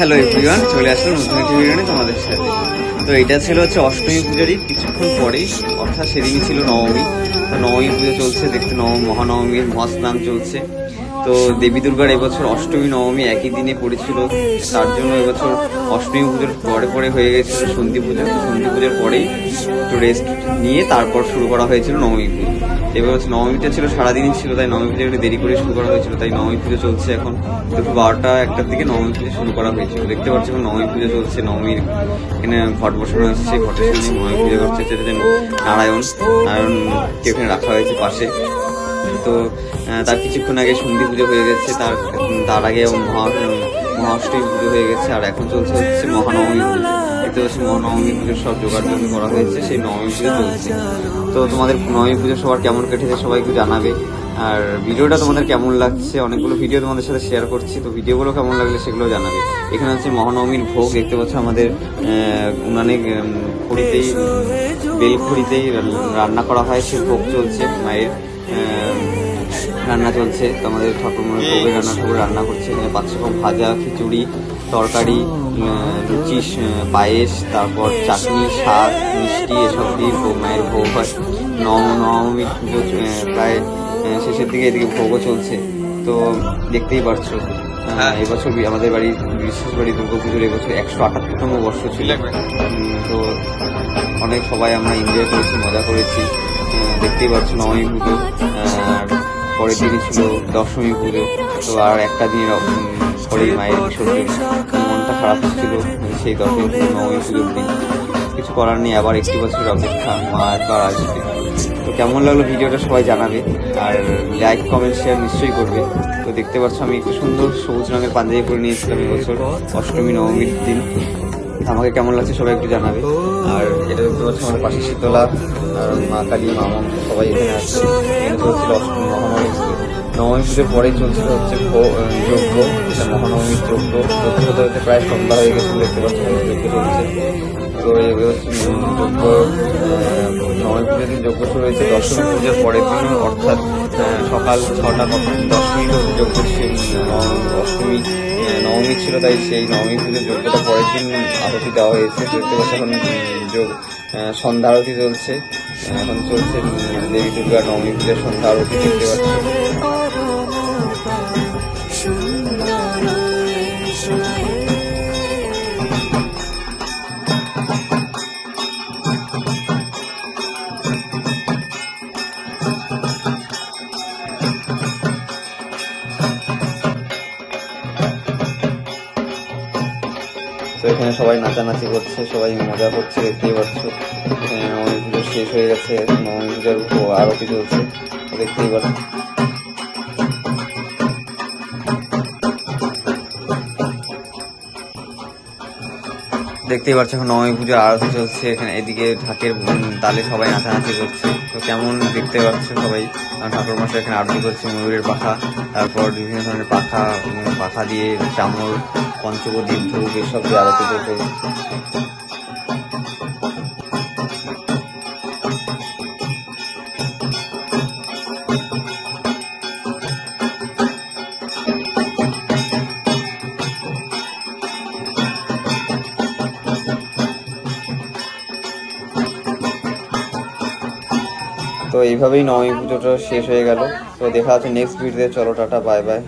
Hello everyone চলে আসলাম নতুন একটি ভিডিও তোমাদের সাথে। তো এটা ছিল হচ্ছে অষ্টমী পূজারই কিছুক্ষণ পরেই, অর্থাৎ সেদিনই ছিল নবমী। তো নবমী পুজো চলছে, দেখতে নবম, মহানবমীর মহাস্নান চলছে। তো দেবী দুর্গার এবছর অষ্টমী, নবমী একই দিনে পড়েছিল। তার জন্য এবছর অষ্টমী পুজোর পরে পরে হয়ে গেছিল সন্ধি পুজো। সন্ধি পুজোর পরেই একটু রেস্ট নিয়ে তারপর শুরু করা হয়েছিল নবমী পুজো। এবার হচ্ছে নবমীটা ছিল, সারাদিনই ছিল, তাই নবমী পুজো একটু দেরি করে শুরু করা হয়েছিল। তাই নবমী পুজো চলছে এখন দুপুর বারোটা একটার দিকে নবমী পুজো শুরু করা হয়েছিল দেখতে পাচ্ছি এখন নবমী পুজো চলছে, নবমীর এখানে ঘট বসানো হয়েছে সেই ঘটের সামনে নবমী পুজো করছে যেটা নারায়ণ, নারায়ণকে ওখানে রাখা হয়েছে পাশে। তো তার কিছুক্ষণ আগে সন্ধি পুজো হয়ে গেছে, তার তার আগে মহা মহাষ্টমী পুজো হয়ে গেছে, আর এখন চলছে হচ্ছে মহানবমী পুজো। দেখতে পাচ্ছি মহানবমী পুজোর সব জন্য করা হয়েছে, সেই নবমী পুজো চলছে। তো, তোমাদের নবমী পুজো সবার কেমন কেটেছে সবাই একটু জানাবে। আর ভিডিওটা তোমাদের কেমন লাগছে? অনেকগুলো ভিডিও তোমাদের সাথে শেয়ার করছি। তো ভিডিওগুলো কেমন লাগলে সেগুলো জানাবে। এখানে হচ্ছে মহানবমীর ভোগ দেখতে পাচ্ছ আমাদের উনানে খড়িতেই বেলখড়িতেই রান্না করা হয়। সে ভোগ চলছে, মায়ের রান্না চলছে। তো আমাদের ঠাকুর ভোগের রান্না ঠাকুর রান্না করছে। এখানে পাঁচ রকম ভাজা, খিচুড়ি, তরকারি লুচি পায়েস, তারপর চাটনি, শাক, মিষ্টি, এসব দিয়ে মায়ের ভোগ হয়। নবম পুজো প্রায় শেষের দিকে এদিকে ভোগও চলছে। তো দেখতেই পারছ আহ, এবছর আমাদের বাড়ির বিশেষ বাড়ি দুর্গা পুজোর এবছর একশো আটাত্তরতম বর্ষ ছিল। তো অনেক সবাই আমরা এনজয় করেছি মজা করেছি। দেখতেই পাচ্ছ নবমী পুজো আর পরের দিনই ছিল দশমী পুজো। তো আর একটা দিনের পরেই মায়ের বিসর্জন। মনটা খারাপ ছিল সেই দশমী পুজো নবমী পুজোর দিন। কিছু করার নেই আবার একটি বছর অপেক্ষা মা একবার আসবে। তো কেমন লাগল ভিডিওটা সবাই জানাবে। আর লাইক কমেন্ট শেয়ার নিশ্চয়ই করবে। তো দেখতে পাচ্ছ আমি একটু সুন্দর সবুজ রঙের পাঞ্জাবি পরে নিয়েছিলাম এবছর অষ্টমী, নবমীর দিন। আমাকে কেমন লাগছে সবাই একটু জানাবে। আর এটা দেখতে পাচ্ছি আমার পাশে শীতলা, আর মা কালী মা মমতা সবাই এখানে আছে এখানে চলছিল অষ্টমী মহানবমী নবমী পুজোর পরেই চলছিল হচ্ছে যজ্ঞ এটা মহানবমীর যজ্ঞ যজ্ঞ হতে প্রায় সন্ধ্যা হয়ে গেছে, দেখতে পাচ্ছি যজ্ঞ চলছে। তো এই হচ্ছে যজ্ঞ নবমী পুজোর দিন যজ্ঞ শুরু হয়েছে, দশমী পুজোর পরের দিন, অর্থাৎ সকাল ছটা দশ মিনিট যজ্ঞ অষ্টমী নবমী ছিল, তাই সেই নবমী পুজোর যজ্ঞটা পরের দিন আরতি দেওয়া হয়েছে। দেখতে পাচ্ছি এখন যোগ সন্ধ্যা আরতি চলছে। এখন চলছে দেবী দুর্গা নবমী পুজোর সন্ধ্যা আরতি দেখতে পাচ্ছি। তো এখানে সবাই নাচানাচি করছে, সবাই মজা করছে, দেখতেই পাচ্ছ। এখানে নবমী পুজো শেষ হয়ে গেছে নবমী পুজোর চলছে তো দেখতেই পাচ্ছ। দেখতেই পাচ্ছ এখন নবমী পুজো আরতি চলছে এখানে এদিকে ঢাকের তালে সবাই নাচানাচি করছে। তো কেমন দেখতে পাচ্ছ সবাই? ঠাকুর মশাই এখানে আরতি করছে, ময়ূরের পাখা, তারপর বিভিন্ন ধরনের পাখা পাখা দিয়ে চামর পঞ্চবদ্বীপ ধূপ এসব দিয়ে আরতি তো এইভাবেই নবমী পুজোটা শেষ হয়ে গেল। তো দেখা হচ্ছে নেক্সট ভিডিওতে চলো টাটা বাই বাই